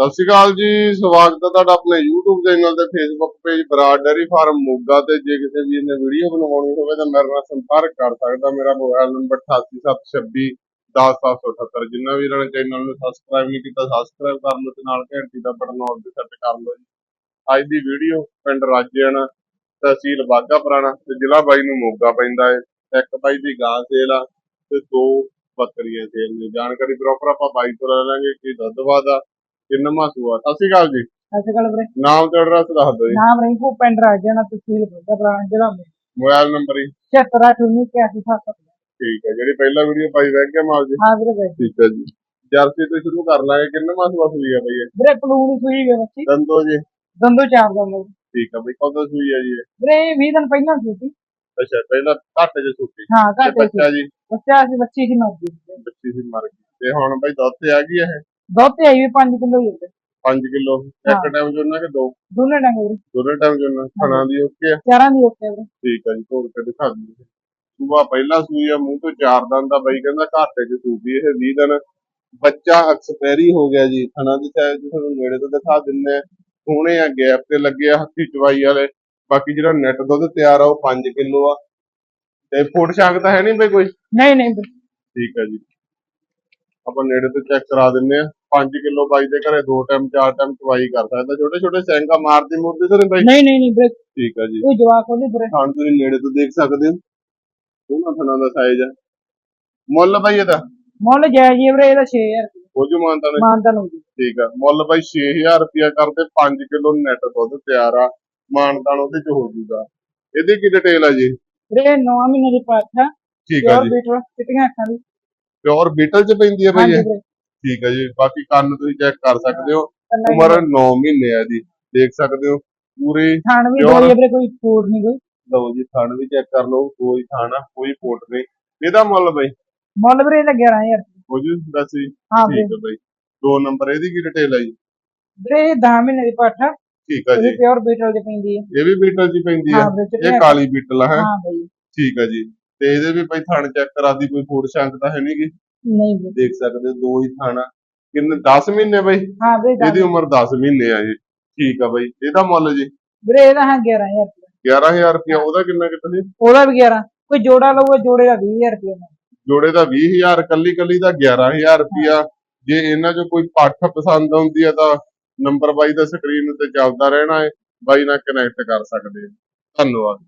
ਸਤਿ ਸ਼੍ਰੀ ਅਕਾਲ ਜੀ, ਸਵਾਗਤ ਹੈ ਤੁਹਾਡਾ ਆਪਣੇ YouTube ਚੈਨਲ ਤੇ Facebook page Brar dairy farm Moga ਤੇ। ਜੇ ਕਿਸੇ ਵੀਰ ਨੇ ਵੀਡੀਓ ਬਣਵਾਉਣੀ ਹੋਵੇ ਤਾਂ ਮੇਰੇ ਨਾਲ ਸੰਪਰਕ ਕਰ ਸਕਦਾ। ਮੇਰਾ ਮੋਬਾਈਲ ਨੰਬਰ 8876 10778 ਜਿੰਨਾ ਵੀਰਾਂ ਨੇ ਚੈਨਲ ਨੂੰ ਸਬਸਕ੍ਰਾਈਬ ਨਹੀਂ ਕੀਤਾ ਸਬਸਕ੍ਰਾਈਬ ਕਰ ਲਓ ਤੇ ਨਾਲ ਘੰਟੀ ਦਾ ਬਟਨ ਆਲ ਤੇ ਸੈੱਟ ਕਰ ਲਓ ਜੀ। ਅੱਜ ਦੀ ਵੀਡੀਓ ਪਿੰਡ ਰਾਜੇਣ ਤਹਿਸੀਲ ਬਾਗਾ ਪੁਰਾਣਾ ਤੇ ਜ਼ਿਲ੍ਹਾ ਬਾਈ ਨੂੰ ਮੋਗਾ ਪੈਂਦਾ ਹੈ। ਇੱਕ ਬਾਈ ਦੀ ਗਾਂ ਸੇਲ ਆ ਤੇ ਦੋ ਬੱਕਰੀਆਂ ਸੇਲ ਨੇ। ਜਾਣਕਾਰੀ ਪ੍ਰੋਪਰ ਆਪਾਂ ਬਾਈ ਤੋਂ ਲੈ ਲਾਂਗੇ ਕਿ ਦੁੱਧ ਵਾਦਾ ਕਿੰਨਾ ਮਾਸੂਆ ਸਤਿ ਸ਼੍ਰੀ ਅਕਾਲ ਜੀ। ਸਤਿ ਸ਼੍ਰੀ ਵੀਰੇ। ਨਾਮ ਤੇ ਐਡਰੈਸ ਦੱਸ ਦਿਓ ਜੀ। ਨਾਮ ਰਿੰਕੂ ਪਿੰਡ ਰਾਜਿਆਣਾ ਤਹਿਸੀਲ ਬੁੱਢਾ ਪੁਰਾਣਾ ਜ਼ਿਲ੍ਹਾ ਮੋਬਾਈਲ ਨੰਬਰ ਹੀ 761981 ਠੀਕ ਹੈ ਜਿਹੜੀ ਪਹਿਲਾ ਵੀਡੀਓ ਪਾਈ ਰਹਿ ਗਿਆ ਮਾਲ ਜੀ? ਹਾਂ ਵੀਰੇ ਵੀਰੇ ਠੀਕ ਹੈ ਜੀ। ਜਰਸੀ ਤੋਂ ਸ਼ੁਰੂ ਕਰ ਲਾਂਗੇ। ਕਿੰਨਾ ਮਾਸੂਆ ਸੂਈ ਆ ਬਈ ਇਹ? ਵੀਰੇ ਪਲੂਣੀ ਸੂਈ ਗਏ ਬੱਚੀ। ਦੰਦੋ ਜੀ। ਦੰਦੋ ਚਾਰ ਦਾ ਮੇਰੇ ਠੀਕ ਹੈ ਬਈ ਕਦੋਂ ਸੂਈ ਆ ਜੀ? ਵੀਰੇ ਇਹ 20 ਦਿਨ ਪਹਿਲਾਂ ਸੀ ਸੀ ਅੱਛਾ ਪਹਿਲਾਂ ਘੱਟ ਜੇ ਸੁੱਕੀ ਹਾਂ ਘੱਟ ਬੱਚਾ ਜੀ? ਬੱਚਾ ਸੀ ਬੱਚੀ ਸੀ ਮਰਦੀ ਬੱਚੀ ਸੀ ਮਰ ਗਈ। ਤੇ ਹੁਣ ਬਈ ਦੁੱਧ ਤੇ ਆ ਗਈ ਇਹ? ਦੁੱਧ ਤੇ ਆਈ ਵੀ 5 ਕਿਲੋ ਹੀ ਹੁੰਦੇ। 5 ਕਿਲੋ। ਇੱਕ। ਟਾਈਮ ਜੋਨਾ ਕਿ ਦੋ? ਦੋਨੇ ਡੰਗ ਵੀਰੇ ਦੋਨੇ ਟਾਈਮ ਜੋਨਾ ਖਾਣਾ ਦੀ ਓਕੇ ਆ। ਚਾਰਾਂ ਦੀ ਓਕੇ ਵੀਰੇ ਠੀਕ ਹੈ ਜੀ ਤੋੜ ਕੇ ਦਿਖਾ ਦਿੰਦੇ ਸੂਆ ਪਹਿਲਾ ਸੂਈ ਆ ਮੂੰਹ ਤੋਂ ਚਾਰ ਦੰਦ ਦਾ ਬਾਈ ਕਹਿੰਦਾ ਘਾਟੇ ਚ ਸੂਦੀ ਇਹ 20 ਦਿਨ। ਬੱਚਾ ਐਕਸਪੈਰੀ ਹੋ ਗਿਆ ਜੀ ਥਣਾ ਦੀ ਸਾਈਜ਼ ਤੁਹਾਨੂੰ ਨੇੜੇ ਤੋਂ ਦਿਖਾ ਦਿੰਨੇ ਆ। ਸੋਹਣੇ ਆ ਗੈਪ ਤੇ ਲੱਗੇ ਆ ਹੱਥੀ ਚਵਾਈ ਵਾਲੇ। ਬਾਕੀ ਜਿਹੜਾ ਨੈਟ ਦੁੱਧ ਤਿਆਰ ਆ ਉਹ 5 ਕਿਲੋ ਆ। ਤੇ ਫੁੱਟ ਛਾਂਕ ਤਾਂ ਹੈ ਨਹੀਂ ਬਈ ਕੋਈ? ਨਹੀਂ ਨਹੀਂ। ਠੀਕ ਹੈ ਜੀ। ਆਪਾਂ ਨੇੜੇ ਤੋਂ ਚੈੱਕ ਕਰਾ ਦਿੰਨੇ ਆ। 5 ਕਿਲੋ ਬਾਈ ਦੇ ਘਰੇ ਦੋ ਟਾਈਮ ਚਾਰ ਟਾਈਮ ਚਵਾਈ ਕਰ ਸਕਦਾ ਛੋਟੇ ਛੋਟੇ ਸੈਂਗਾ ਮਾਰਦੀ ਮੁਰਦੀ ਤਾਂ ਨਹੀਂ ਬਾਈ? ਨਹੀਂ ਨਹੀਂ ਨਹੀਂ ਵੀਰੇ ਠੀਕ ਹੈ ਜੀ। ਕੋਈ ਜਵਾਕ ਉਹਦੇ ਵੀਰੇ ਖਾਣ ਤੁਸੀਂ ਨੇੜੇ ਤੋਂ ਦੇਖ ਸਕਦੇ ਹੋ। ਸੋਹਣਾ ਥਣਾ ਦਾ ਸਾਈਜ਼ ਆ। ਮੁੱਲ ਬਾਈ ਇਹਦਾ? ਮੁੱਲ ਜਾਇਜ਼ ਹੀ ਹੈ ਵੀਰੇ ਇਹਦਾ 6000 ਰੁਪਏ ਉਹ ਜੋ ਮਾਨਤਾ ਨੇ ਮਾਨਤਾ ਨੂੰ ਠੀਕ ਆ। ਮੁੱਲ ਬਾਈ 6000 ਰੁਪਿਆ ਕਰਦੇ 5 ਕਿਲੋ ਨੈਟ ਦੁੱਧ ਤਿਆਰ ਆ। ਮਾਨਤਾਨ ਉਹਦੇ ਚ ਹੋ ਜੂਗਾ ਇਹਦੀ ਕੀ ਡਿਟੇਲ ਆ ਜੀ? ਵੀਰੇ 9 ਮਹੀਨੇ ਦੀ ਪਾਠਾ ਠੀਕ ਆ ਜੀ। ਬੀਟਲ ਚਿੱਟੀਆਂ ਅੱਖਾਂ ਦੀ। ਪਿਓਰ ਬੀਟਲ ਚ ਪੈਂਦੀ ਆ ਬਾਈ ਇਹ? ਠੀਕ ਆ ਜੀ। ਬਾਕੀ ਕੰਨ ਤੁਸੀਂ ਚੈੱਕ ਕਰ ਸਕਦੇ ਹੋ। ਉਮਰ 9 ਮਹੀਨੇ ਆ ਜੀ। ਦੇਖ ਸਕਦੇ ਹੋ। ਪੂਰੀ ਥਾਣ ਵੀ Pure- ਦੋਈ ਵੀਰੇ ਕੋਈ ਫੂਡ ਨਹੀਂ ਕੋਈ। ਲਓ ਜੀ ਥਣ ਵੀ ਚੈੱਕ ਕਰ ਲਓ। ਕੋਈ ਥਣ ਆ ਕੋਈ ਪੋਟ ਨਹੀਂ। ਇਹਦਾ ਮੁੱਲ ਬਾਈ? ਮੁੱਲ ਵੀਰੇ ਇਹਦਾ 11000 ਰੁਪਏ ਹੋ ਜੂ ਦੱਸ ਜੀ। ਹਾਂ ਵੀਰੇ। ਠੀਕ ਆ ਬਾਈ। ਦੋ ਨੰਬਰ ਇਹਦੀ ਕੀ ਡਿਟੇਲ ਆ ਜੀ? ਵੀਰੇ ਇਹ 10 ਮਹੀਨੇ ਦੀ ਪਾਠਾ ਠੀਕ ਆ ਜੀ। ਇਹ ਪਿਓਰ ਬੀਟਲ ਦੀ ਪੈਂਦੀ ਹੈ ਇਹ ਵੀ ਬੀਟਲ ਚ ਪੈਂਦੀ ਆ। ਹਾਂ ਵੀਰੇ ਇਹ ਕਾਲੀ ਬੀਟਲ ਆ ਹੈ। ਹਾਂ ਬਈ। ਠੀਕ ਆ ਜੀ। ਤੇ ਇਹਦੇ ਵੀ ਭਾਈ ਥਣ ਚੈੱਕ ਕਰਾ ਦੀ ਕੋਈ ਫੂਡ ਸ਼ੰਕ ਤਾਂ ਹੈ ਨਹੀਂਗੀ ਨਹੀਂ ਦੇਖ ਸਕਦੇ ਹੋ ਦੋ ਹੀ ਥਣ। ਕਿੰਨੇ 10 ਮਹੀਨੇ ਬਾਈ? ਹਾਂ ਵੀਰੇ ਦਸ- ਇਹਦੀ ਉਮਰ 10 ਮਹੀਨੇ ਆ ਜੀ ਠੀਕ ਆ ਬਾਈ। ਇਹਦਾ ਮੁੱਲ ਜੀ? ਵੀਰੇ ਇਹਦਾ ਹਾਂ 11000 ਰੁਪਏ 11000 ਰੁਪਇਆ ਉਹਦਾ ਕਿੰਨਾ ਕਿਤਾ ਜੀ? ਉਹਦਾ ਵੀ 11 ਕੋਈ ਜੋੜਾ ਲਊਗਾ ਜੋੜੇ ਦਾ 20000 ਰੁਪਏ ਜੋੜੇ ਦਾ 20000 ਕੱਲੀ ਕੱਲੀ ਦਾ 11000 ਰੁਪਇਆ। ਜੇ ਇਹਨਾਂ ਚੋਂ ਕੋਈ ਪੱਠ ਪਸੰਦ ਆਉਂਦੀ ਆ ਤਾਂ ਨੰਬਰ ਬਾਈ ਦਾ ਸਕਰੀਨ ਉੱਤੇ ਚੱਲਦਾ ਰਹਿਣਾ ਹੈ ਬਾਈ ਨਾਲ ਕਨੈਕਟ ਕਰ ਸਕਦੇ ਹੋ ਧੰਨਵਾਦ।